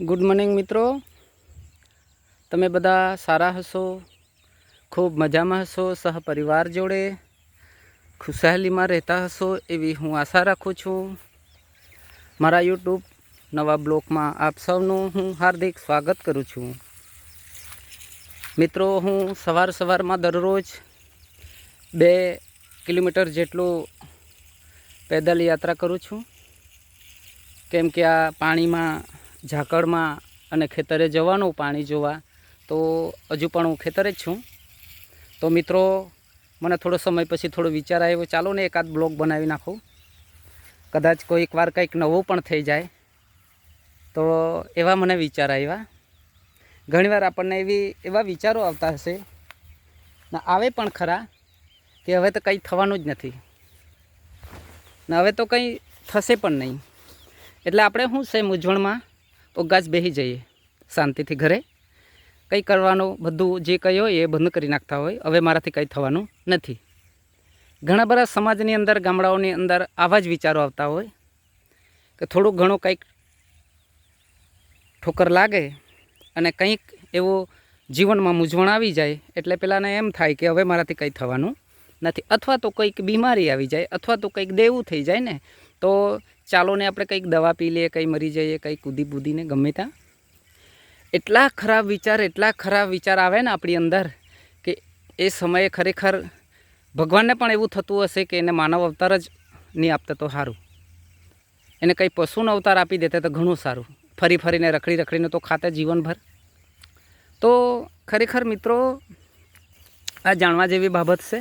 Good morning મિત્રો. તમે બધા સારા હશો? ખૂબ મજામાં હશો? સહપરિવાર જોડે ખુશહાલીમાં રહેતા હશો એવી હું આશા રાખું છું. મારા યુટ્યુબ નવા બ્લોગમાં આપ સૌનું હું હાર્દિક સ્વાગત કરું છું. મિત્રો, હું સવાર સવારમાં દરરોજ બે કિલોમીટર જેટલું પેદલ યાત્રા કરું છું. કેમ કે આ પાણીમાં ઝાકળમાં અને ખેતરે જવાનું પાણી જોવા, તો હજુ પણ હું ખેતરે જ છું. તો મિત્રો, મને થોડો સમય પછી થોડો વિચાર આવ્યો, ચાલો ને એકાદ બ્લોગ બનાવી નાખું. કદાચ કોઈક વાર કંઈક નવું પણ થઈ જાય. તો એવા મને વિચાર આવ્યા. ઘણીવાર આપણને એવી, એવા વિચારો આવતા હશે. ને આવે પણ ખરા, કે હવે તો કંઈ થવાનું જ નથી. ને હવે તો કંઈ થશે પણ નહીં. એટલે આપણે શું છે મૂંઝવણમાં? ઓગાજ બેસી જઈએ, શાંતિથી ઘરે. કંઈ કરવાનું, બધું જે કંઈ હોય એ બંધ કરી નાખતા હોય. હવે મારાથી કંઈ થવાનું નથી. ઘણા બધા સમાજની અંદર, ગામડાઓની અંદર આવા જ વિચારો આવતા હોય કે થોડું ઘણું કંઈક ઠોકર લાગે અને કંઈક એવું જીવનમાં મૂંઝવણ આવી જાય, એટલે પેલાને એમ થાય કે હવે મારાથી કંઈ થવાનું નથી. અથવા તો કંઈક બીમારી આવી જાય, અથવા તો કંઈક દેવું થઈ જાય ને, તો ચાલો ને આપણે કંઈક દવા પી લઈએ, કંઈ મરી જઈએ, કંઈ કૂદી બૂદીને, ગમે ત્યાં. એટલા ખરાબ વિચાર, એટલા ખરાબ વિચાર આવે ને આપણી અંદર કે એ સમયે ખરેખર ભગવાનને પણ એવું થતું હશે કે એને માનવ અવતાર જ નહીં આપતા તો સારું. એને કંઈ પશુનો અવતાર આપી દેતા તો ઘણું સારું. ફરી ફરીને રખડી રખડીને તો ખાતે જીવનભર. તો ખરેખર મિત્રો, આ જાણવા જેવી બાબત છે.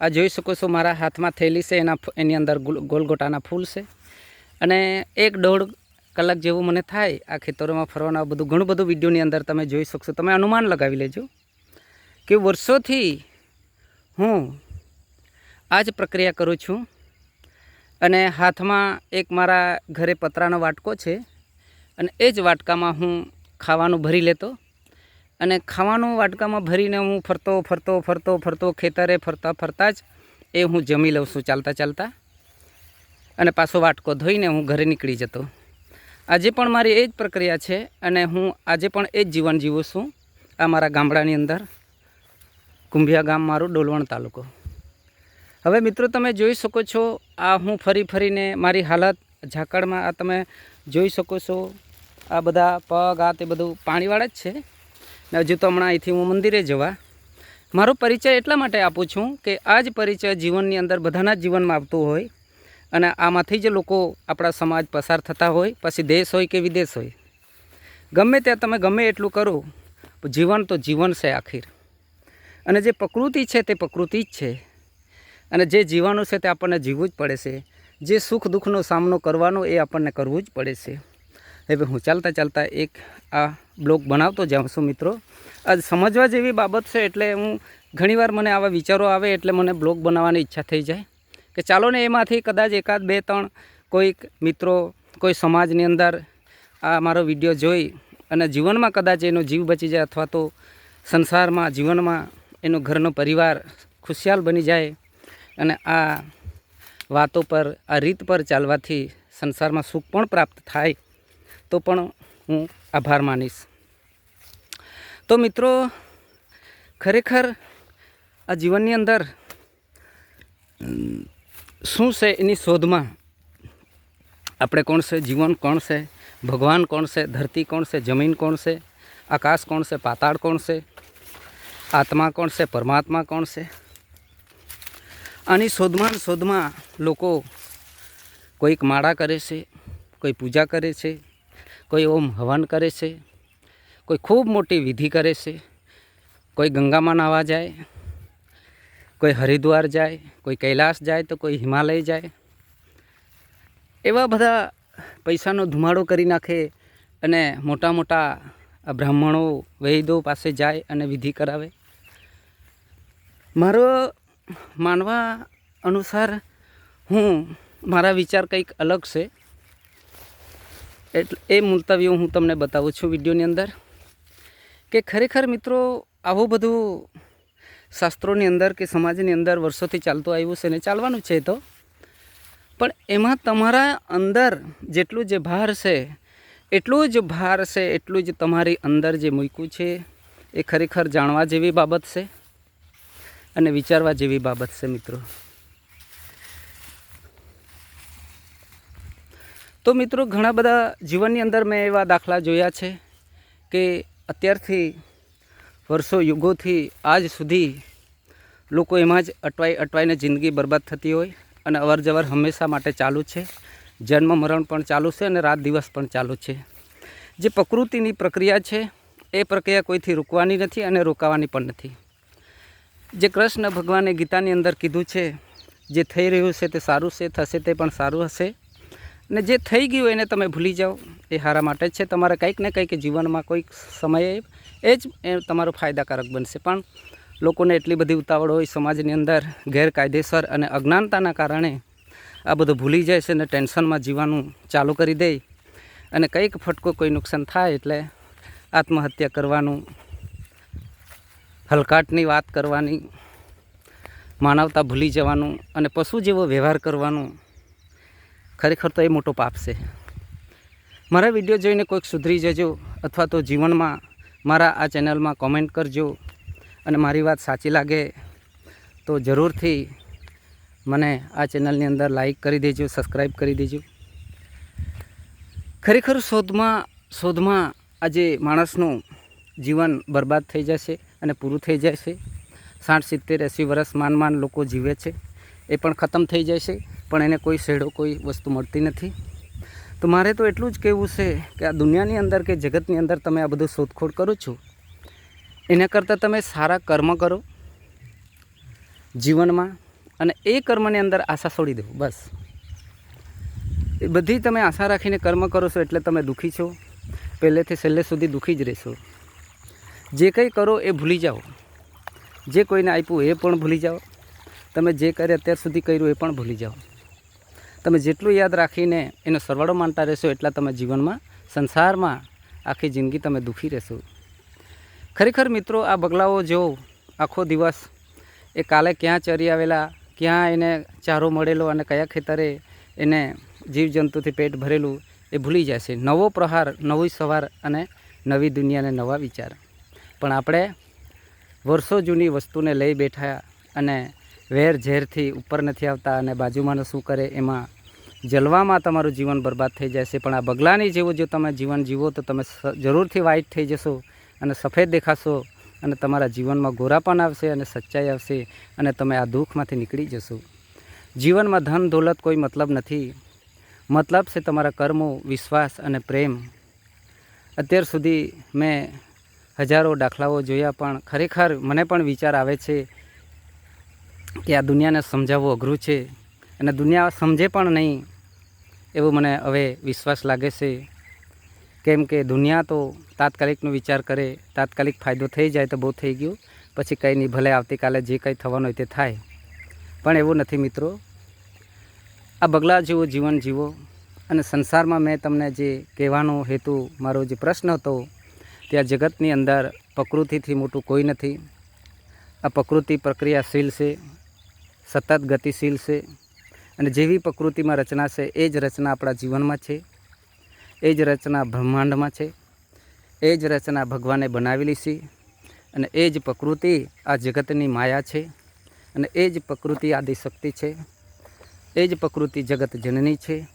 આ જોઈ શકો છો મારા હાથમાં થેલી છે, એના એની અંદર ગુલ- ગોલગોટાના ફૂલ છે. અને એક દોઢ કલાક જેવું મને થાય આ ખેતરોમાં ફરવાનું બધું ઘણું બધું વિડીયોની અંદર તમે જોઈ શકશો. તમે અનુમાન લગાવી લેજો કે વર્ષોથી હું આ જ પ્રક્રિયા કરું છું અને હાથમાં એક મારા ઘરે પતરાનો વાટકો છે અને એ જ વાટકામાં હું ખાવાનું ભરી લેતો અને ખાવાનું વાટકામાં ભરીને હું ફરતો ફરતો ફરતો ફરતો ખેતરે ફરતા ફરતા જ એ હું જમી લઉં છું ચાલતા ચાલતા. અને પાછો વાટકો ધોઈને હું ઘરે નીકળી જતો. આજે પણ મારી એ જ પ્રક્રિયા છે અને હું આજે પણ એ જ જીવન જીવું છું આ મારા ગામડાની અંદર, કુંભિયા ગામ, મારું ડોલવણ તાલુકો. હવે મિત્રો તમે જોઈ શકો છો, આ હું ફરી ફરીને મારી હાલત, ઝાકળમાં આ તમે જોઈ શકો છો, આ બધા પગ, આ તે બધું પાણીવાળા જ છે. ને હજુ તો હમણાં અહીંથી હું મંદિરે જવા. મારો પરિચય એટલા માટે આપું છું કે આ જ પરિચય જીવનની અંદર બધાના જીવનમાં આવતું હોય. અને આમાંથી જ લોકો આપણા સમાજ પસાર થતા હોય, પછી દેશ હોય કે વિદેશ હોય. ગમે ત્યાં તમે ગમે એટલું કરો, જીવન તો જીવન છે આખીર. અને જે પ્રકૃતિ છે તે પ્રકૃતિ જ છે. અને જે જીવવાનું છે તે આપણને જીવવું જ પડે છે. જે સુખ દુઃખનો સામનો કરવાનો એ આપણને કરવું જ પડે છે. હવે હું ચાલતા ચાલતા એક આ બ્લોગ બનાવતો જાઉં છું મિત્રો. આ સમજવા જેવી બાબત છે એટલે હું ઘણીવાર મને આવા વિચારો આવે એટલે મને બ્લોગ બનાવવાની ઈચ્છા થઈ જાય. કે ચાલો ને એમાંથી કદાચ એકાદ બે, ત્રણ કોઈક મિત્રો, કોઈ સમાજની અંદર આ મારો વીડિયો જોઈ અને જીવનમાં કદાચ એનો જીવ બચી જાય અથવા તો સંસારમાં, જીવનમાં એનો ઘરનો પરિવાર ખુશિયાલ બની જાય અને આ વાતો પર, આ રીત પર ચાલવાથી સંસારમાં સુખ પણ પ્રાપ્ત થાય, તો પણ હું આભાર માનીશ. તો મિત્રો, ખરેખર આ જીવનની અંદર શું છે એની શોધમાં? આપણે કોણ છે? જીવન કોણ છે? ભગવાન કોણ છે? ધરતી કોણ છે? જમીન કોણ છે? આકાશ કોણ છે? પાતાળ કોણ છે? આત્મા કોણ છે? પરમાત્મા કોણ છે? આની શોધમાં શોધમાં લોકો કોઈક માળા કરે છે, કોઈ પૂજા કરે છે, કોઈ ઓમ હવન કરે છે, કોઈ ખૂબ મોટી વિધિ કરે છે, કોઈ ગંગામાં નાહવા જાય કોઈ હરિદ્વાર જાય, કોઈ કૈલાસ જાય તો કોઈ હિમાલય જાય. એવા બધા પૈસાનો ધુમાડો કરી નાખે અને મોટા મોટા બ્રાહ્મણો વૈદો પાસે જાય અને વિધિ કરાવે. મારો માનવા અનુસાર હું, મારા વિચાર કંઈક અલગ છે. એટલે એ મુલતવ્યો હું તમને બતાવું છું વિડીયોની અંદર. કે ખરેખર મિત્રો, આવું બધું શાસ્ત્રોની અંદર કે સમાજની અંદર વર્ષોથી ચાલતું આવ્યું છે ને ચાલવાનું છે તો. પણ એમાં તમારા અંદર જેટલું જે ભાર છે, એટલું જ ભાર છે, એટલું જ તમારી અંદર જે મૂક્યું છે, એ ખરેખર જાણવા જેવી બાબત છે? અને વિચારવા જેવી બાબત છે મિત્રો? તો મિત્રો, ઘણા બધા જીવનની અંદર મેં એવા દાખલા જોયા છે કે અત્યારથી વર્ષો યુગોથી આજ સુધી લોકો એમાં જ અટવાઈ અટવાઈને જિંદગી બરબાદ થતી હોય અને અવર જવર હંમેશા માટે ચાલુ છે. જન્મ મરણ પણ ચાલુ છે અને રાત દિવસ પણ ચાલુ છે. જે પ્રકૃતિની પ્રક્રિયા છે, એ પ્રક્રિયા કોઈથી રોકવાની નથી અને રોકાવાની પણ નથી. જે કૃષ્ણ ભગવાને ગીતાની અંદર કીધું છે, જે થઈ રહ્યું છે તે સારું છે, થશે તે પણ સારું હશે. ને જે થઈ ગયું એને તમે ભૂલી જાઓ, એ હારા માટે છે. તમારે કંઈક ને કંઈક જીવનમાં કોઈક સમયે એ જ, એ તમારો ફાયદાકારક બનશે. પણ લોકોને એટલી બધી ઉતાવળ હોય સમાજની અંદર ગેરકાયદેસર અને અજ્ઞાનતાના કારણે આ બધું ભૂલી જાય છે અને ટેન્શનમાં જીવવાનું ચાલુ કરી દે. અને કંઈક ફટકો કોઈ નુકસાન થાય એટલે આત્મહત્યા કરવાનું, હલકાટની વાત કરવાની, માનવતા ભૂલી જવાનું અને પશુ જેવો વ્યવહાર કરવાનું ખરેખર તો એ મોટો પાપ છે. મારા વીડિયો જોઈને કોઈક સુધરી જજો અથવા તો જીવનમાં મારા આ ચેનલમાં કોમેન્ટ કરજો અને મારી વાત સાચી લાગે તો જરૂરથી મને આ ચેનલની અંદર લાઈક કરી દેજો સબસ્ક્રાઈબ કરી દેજો. ખરેખર શોધમાં શોધમાં આજે માણસનું જીવન બરબાદ થઈ જશે અને પૂરું થઈ છે સાઠ, સિત્તેર, એંસી વર્ષ માન માન લોકો જીવે છે. એ પણ ખતમ થઈ છે પણ એને કોઈ શેડો કોઈ વસ્તુ મળતી નથી. તો મારે તો એટલું જ કહેવું છે કે આ દુનિયાની અંદર કે જગતની અંદર તમે આ બધું શોધખોળ કરો છો, એના કરતાં તમે સારા કર્મ કરો, જીવનમાં અને એ કર્મની અંદર આશા છોડી દો, બસ. એ બધી તમે આશા રાખીને કર્મ કરો છો એટલે તમે દુઃખી છો, પહેલેથી છેલ્લે સુધી દુઃખી જ રહેશો. જે કંઈ કરો એ ભૂલી જાઓ. જે કોઈને આપ્યું એ પણ ભૂલી જાઓ. તમે જે કરે અત્યાર સુધી કર્યું એ પણ ભૂલી જાઓ. તમે જેટલું યાદ રાખીને એનો સરવાળો માનતા રહેશો એટલા તમે જીવનમાં, સંસારમાં આખી જિંદગી તમે દુઃખી રહેશો. ખરેખર મિત્રો, આ બગલાઓ જો આખો દિવસ એ કાલે ક્યાં ચરી આવેલા, ક્યાં એને ચારો મળેલો અને કયા ખેતરે એને જીવજંતુથી પેટ ભરેલું એ ભૂલી જશે. નવો પ્રહાર, નવી સવાર અને નવી દુનિયાને નવા વિચાર. પણ આપણે વર્ષો જૂની વસ્તુને લઈ બેઠા અને વેર ઝેરથી ઉપર નથી આવતા અને બાજુમાંનો શું કરે એમાં જલવામાં તમારું જીવન બરબાદ થઈ જશે. પણ આ બગલાની જેવું જો તમે જીવન જીવો તો તમે જરૂરથી વાઇટ થઈ જશો અને સફેદ દેખાશો અને તમારા જીવનમાં ગોરાપણ આવશે અને સચ્ચાઈ આવશે અને તમે આ દુઃખમાંથી નીકળી જશો. જીવનમાં ધન દોલત કોઈ મતલબ નથી. મતલબ છે તમારા કર્મો, વિશ્વાસ અને પ્રેમ. અત્યાર સુધી મેં હજારો દાખલાઓ જોયા પણ ખરેખર મને પણ વિચાર આવે છે કે આ દુનિયાને સમજાવવું અઘરું છે. અને દુનિયા સમજે પણ નહીં. એવું મને હવે વિશ્વાસ લાગે છે. કેમ કે દુનિયા તો તાત્કાલિકનો વિચાર કરે, તાત્કાલિક ફાયદો થઈ જાય તો બહુ થઈ ગયું, પછી કંઈ નહીં, ભલે આવતીકાલે જે કંઈ થવાનું હોય તે થાય. પણ એવું નથી મિત્રો. આ બગલા જેવું જીવન જીવો અને સંસારમાં મેં તમને જે કહેવાનો હેતુ, મારો જે પ્રશ્ન હતો ત્યાં જગતની અંદર પ્રકૃતિથી મોટું કોઈ નથી. આ પ્રકૃતિ પ્રક્રિયાશીલ છે, સતત ગતિશીલ છે અને જેવી પ્રકૃતિમાં રચના છે, એ જ રચના આપણા જીવનમાં છે. એ જ રચના બ્રહ્માંડમાં છે. એ જ રચના ભગવાને બનાવેલી છે. અને એ જ પ્રકૃતિ આ જગતની માયા છે. અને એ જ પ્રકૃતિ આદિશક્તિ છે. એ જ પ્રકૃતિ જગત જનની છે.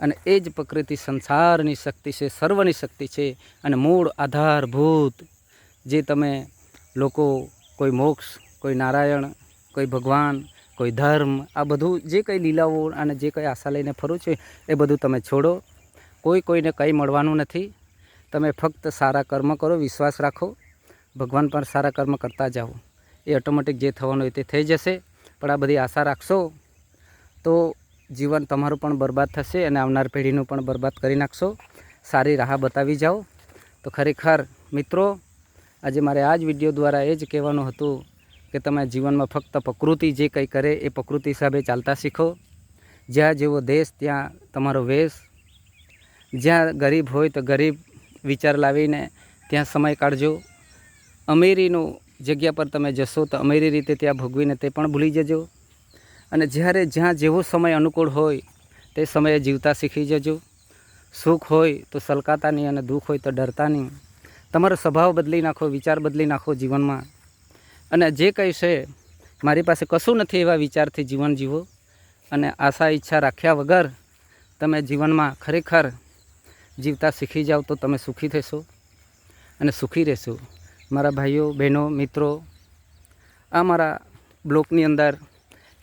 અને એ જ પ્રકૃતિ સંસારની શક્તિ છે, સર્વની શક્તિ છે. અને મૂળ આધારભૂત જે તમે લોકો કોઈ મોક્ષ, કોઈ નારાયણ, કોઈ ભગવાન કોઈ ધર્મ, આ બધું જે કંઈ લીલાઓ અને જે કંઈ આશા લઈને ફરું છું એ બધું તમે છોડો. કોઈ કોઈને કંઈ મળવાનું નથી. તમે ફક્ત સારા કર્મ કરો, વિશ્વાસ રાખો. ભગવાન પર સારા કર્મ કરતા જાઓ. એ ઓટોમેટિક જે થવાનું હોય તે થઈ જશે. પણ આ બધી આશા રાખશો તો જીવન તમારું પણ બરબાદ થશે અને આવનાર પેઢીનું પણ બરબાદ કરી નાખશો. સારી રાહ બતાવી જાઓ. તો ખરેખર મિત્રો, આજે મારે આ જ વીડિયો દ્વારા એ જ કહેવાનું હતું કે તમે જીવનમાં ફક્ત પ્રકૃતિ જે કંઈ કરે એ પ્રકૃતિ હિસાબે ચાલતા શીખો. જ્યાં જેવો દેશ, ત્યાં તમારો વેશ. જ્યાં ગરીબ હોય તો ગરીબ વિચાર લાવીને ત્યાં સમય કાઢજો. અમીરીનું જગ્યા પર તમે જશો તો અમીરી રીતે ત્યાં ભોગવીને તે પણ ભૂલી જજો. અને જ્યારે જ્યાં જેવો સમય અનુકૂળ હોય, તે સમયે જીવતા શીખી જજો. સુખ હોય તો સલકાતા નહીં અને દુઃખ હોય તો ડરતા નહીં તમારો સ્વભાવ બદલી નાખો, વિચાર બદલી નાખો જીવનમાં. અને જે કંઈ છે, મારી પાસે કશું નથી એવા વિચારથી જીવન જીવો. અને આશા, ઈચ્છા રાખ્યા વગર તમે જીવનમાં ખરેખર જીવતા શીખી જાઓ તો તમે સુખી થશો. અને સુખી રહેશો. મારા ભાઈઓ, બહેનો, મિત્રો, આ મારા બ્લોકની અંદર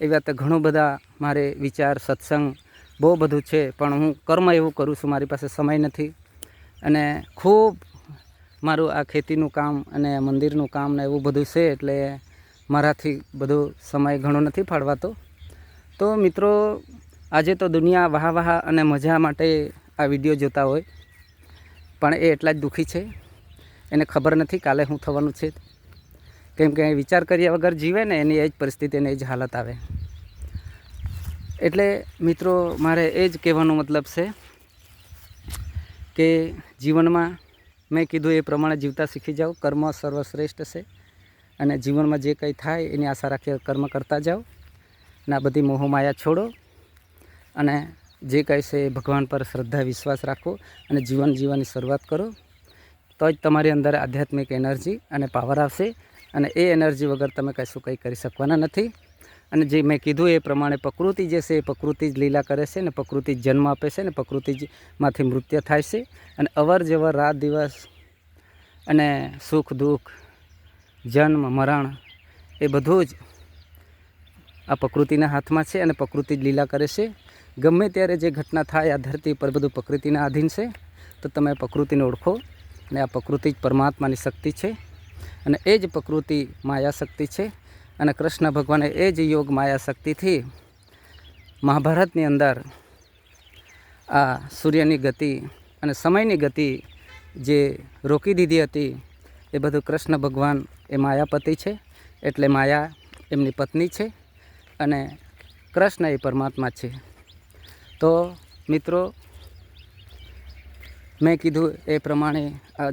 એવા તો ઘણું બધા મારે વિચાર, સત્સંગ બહુ બધું છે, પણ હું કર્મ એવું કરું છું, મારી પાસે સમય નથી. અને ખૂબ મારું આ ખેતીનું કામ અને મંદિરનું કામ ને એવું બધું છે એટલે મારાથી બધો સમય ઘણો નથી ફાળવાતો. તો મિત્રો, આજે તો દુનિયા વાહ વાહ અને મજા માટે આ વીડિયો જોતા હોય, પણ એ એટલા જ દુઃખી છે. એને ખબર નથી કાલે શું થવાનું છે. કેમ કે વિચાર કર્યા વગર જીવે ને એની એ જ પરિસ્થિતિ એ જ હાલત આવે. એટલે મિત્રો, મારે એ જ કહેવાનો મતલબ છે કે જીવનમાં મેં કીધું એ પ્રમાણે જીવતા શીખી જાઓ. કર્મ સર્વશ્રેષ્ઠ છે. અને જીવનમાં જે કંઈ થાય એની આશા રાખી કર્મ કરતા જાઓ. અને આ બધી મોહમાયા છોડો. અને જે કંઈ છે એ ભગવાન પર શ્રદ્ધા, વિશ્વાસ રાખો અને જીવન જીવવાની શરૂઆત કરો. તો જ તમારી અંદર આધ્યાત્મિક એનર્જી અને પાવર આવશે. અને એ એનર્જી વગર તમે કશું કંઈ કરી શકવાના નથી. અને જે મેં કીધું એ પ્રમાણે પ્રકૃતિ જે છે એ પ્રકૃતિ જ લીલા કરે છે ને પ્રકૃતિ જ જન્મ આપે છે ને પ્રકૃતિ જ માંથી મૃત્યુ થાય છે. અને અવર જવર રાત દિવસ અને સુખ દુઃખ, જન્મ, મરણ એ બધું જ આ પ્રકૃતિના હાથમાં છે અને પ્રકૃતિ જ લીલા કરે છે. ગમે ત્યારે જે ઘટના થાય આ ધરતી પર બધું પ્રકૃતિના આધીન છે, તો તમે પ્રકૃતિને ઓળખો અને આ પ્રકૃતિ જ પરમાત્માની શક્તિ છે. અને એ જ પ્રકૃતિ માયા શક્તિ છે. અને કૃષ્ણ ભગવાને એ જ યોગ માયા શક્તિથી મહાભારતની અંદર આ સૂર્યની ગતિ અને સમયની ગતિ જે રોકી દીધી હતી, એ બધું કૃષ્ણ ભગવાન એ માયાપતિ છે, એટલે માયા એમની પત્ની છે અને કૃષ્ણ એ પરમાત્મા છે. તો મિત્રો, મેં કીધું એ પ્રમાણે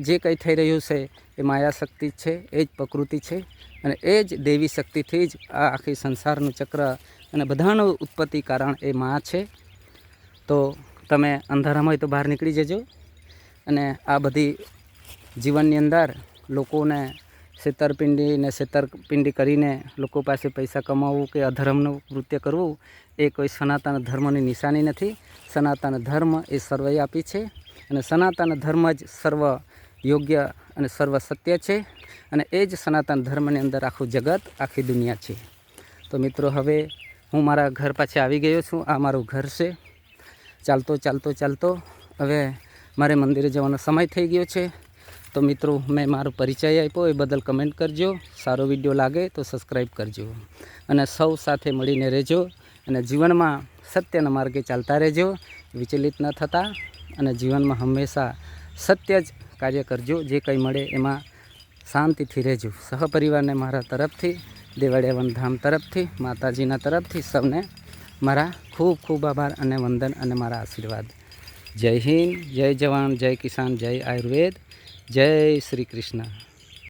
જે કંઈ થઈ રહ્યું છે એ માયા શક્તિ છે, એ જ પ્રકૃતિ છે અને એ જ દેવી શક્તિથી જ આ આખી સંસારનું ચક્ર અને બધાનું ઉત્પત્તિ કારણ એ મા છે. તો તમે અંધારામાં હોય તો બહાર નીકળી જજો અને આ બધી જીવનની અંદર લોકોને છેતરપિંડી ને છેતરપિંડી કરીને લોકો પાસે પૈસા કમાવવું કે અધર્મનું કૃત્ય કરવું, એ કોઈ સનાતન ધર્મની નિશાની નથી. સનાતન ધર્મ એ સર્વવ્યાપી છે અને સનાતન ધર્મ જ સર્વ યોગ્ય અને સર્વ સત્ય છે અને એ જ સનાતન ધર્મની અંદર આખું જગત, આખી દુનિયા છે. તો મિત્રો, હવે હું મારા ઘર પાછે આવી ગયો છું. આ મારું ઘર છે. ચાલતો ચાલતો ચાલતો. હવે મારે મંદિરે જવાનો સમય થઈ ગયો છે. તો મિત્રો, મેં મારો પરિચય આપ્યો. એ બદલ કમેન્ટ કરજો. સારો વીડિયો લાગે તો સબસ્ક્રાઈબ કરજો. અને સૌ સાથે મળીને રહેજો અને જીવનમાં સત્યના માર્ગે ચાલતા રહેજો. વિચલિત ન થતા અને જીવનમાં હંમેશા સત્ય જ કાર્ય કરજો, જે કંઈ મળે એમાં શાંતિથી રહેજો. સહપરિવારને મારા તરફથી દેવાળિયા વનધામ તરફથી, માતાજીના તરફથી સૌને મારા ખૂબ ખૂબ આભાર અને વંદન અને મારા આશીર્વાદ. જય હિન્દ, જય જવાન, જય કિસાન, જય આયુર્વેદ, જય શ્રી કૃષ્ણ.